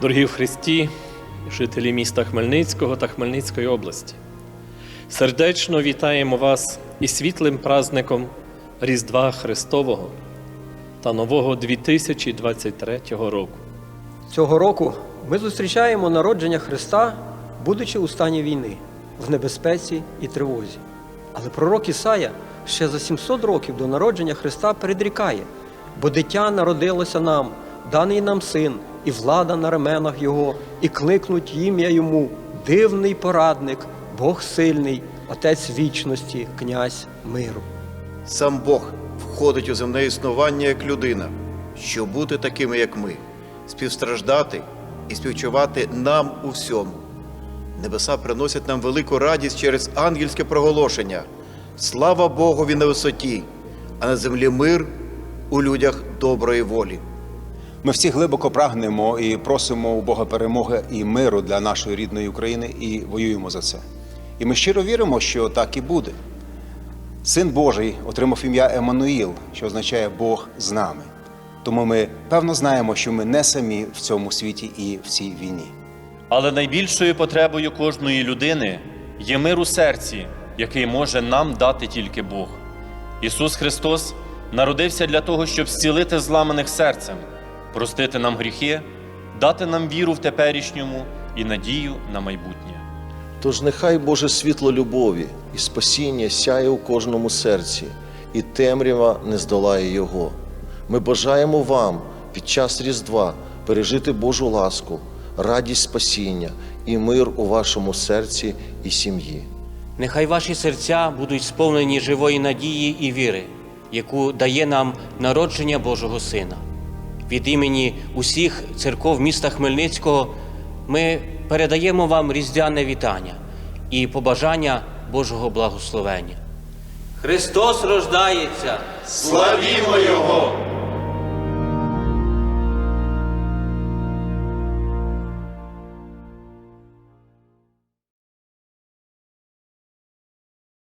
Дорогі в Христі, жителі міста Хмельницького та Хмельницької області, сердечно вітаємо вас із світлим праздником Різдва Христового та нового 2023 року. Цього року ми зустрічаємо народження Христа, будучи у стані війни, в небезпеці і тривозі. Але пророк Ісая ще за 700 років до народження Христа передрікає, бо дитя народилося нам, даний нам син, і влада на раменах Його, і кликнуть ім'я йому, дивний порадник, Бог сильний, Отець вічності, князь миру. Сам Бог входить у земне існування як людина, щоб бути такими, як ми, співстраждати і співчувати нам у всьому. Небеса приносять нам велику радість через ангельське проголошення. Слава Богові на висоті, а на землі мир у людях доброї волі. Ми всі глибоко прагнемо і просимо у Бога перемоги і миру для нашої рідної України і воюємо за це. І ми щиро віримо, що так і буде. Син Божий отримав ім'я Еммануїл, що означає Бог з нами. Тому ми певно знаємо, що ми не самі в цьому світі і в цій війні. Але найбільшою потребою кожної людини є мир у серці, який може нам дати тільки Бог. Ісус Христос народився для того, щоб зцілити зламаних серцем, простити нам гріхи, дати нам віру в теперішньому і надію на майбутнє. Тож нехай Боже світло любові і спасіння сяє у кожному серці, і темрява не здолає його. Ми бажаємо вам під час Різдва пережити Божу ласку, радість спасіння і мир у вашому серці і сім'ї. Нехай ваші серця будуть сповнені живої надії і віри, яку дає нам народження Божого Сина. Від імені усіх церков міста Хмельницького ми передаємо вам різдвяне вітання і побажання Божого благословення. Христос рождається! Славімо Його!